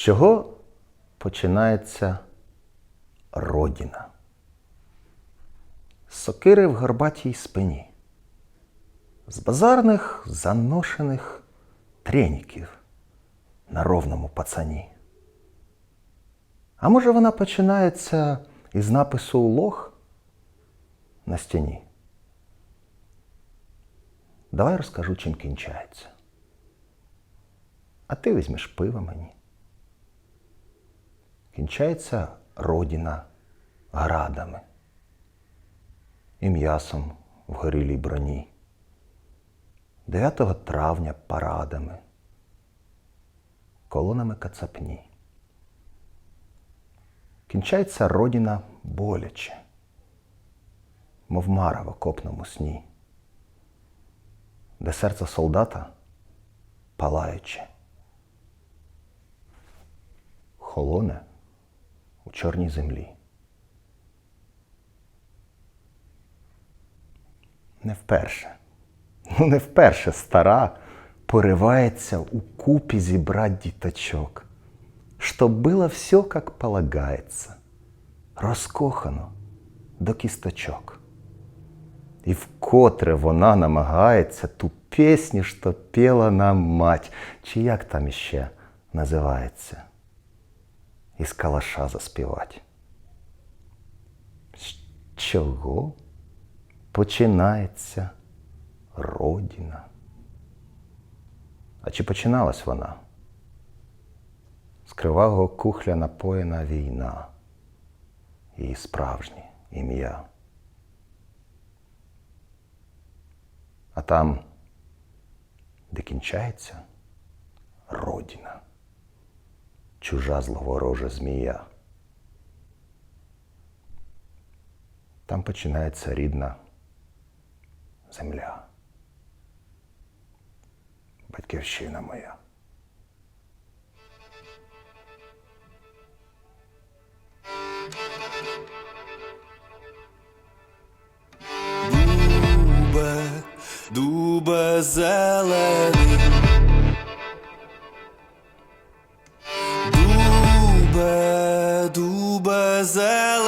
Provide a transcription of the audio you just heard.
чого починається родина? З сокири в горбатій спині, з базарних заношених треніків на ровному пацані. А може вона починається із напису лох на стіні? Давай розкажу, чим кінчається. А ти візьмеш пиво мені. Кінчається родина градами і м'ясом в горілій броні. 9 травня парадами, колонами кацапні. Кінчається родина боляче, мов мара в окопному сні, де серце солдата палаюче, холоне у чорній землі. Не вперше, ну не вперше стара поривається у купі зібрать діточок, щоб було все, как полагается, розкохано до кісточок. І вкотре вона намагається ту пісню, що пела нам мать, чи як там іще називається, із калаша заспівать. З чого починається родина? А чи починалась вона? З кривавого кухля напоєна війна, її справжнє ім'я. А там, де кінчається родина, чужа зловорожа змія. Там починається рідна земля. Батьківщина моя. Дубе, дубе зелений. Дубе, дубе зелений.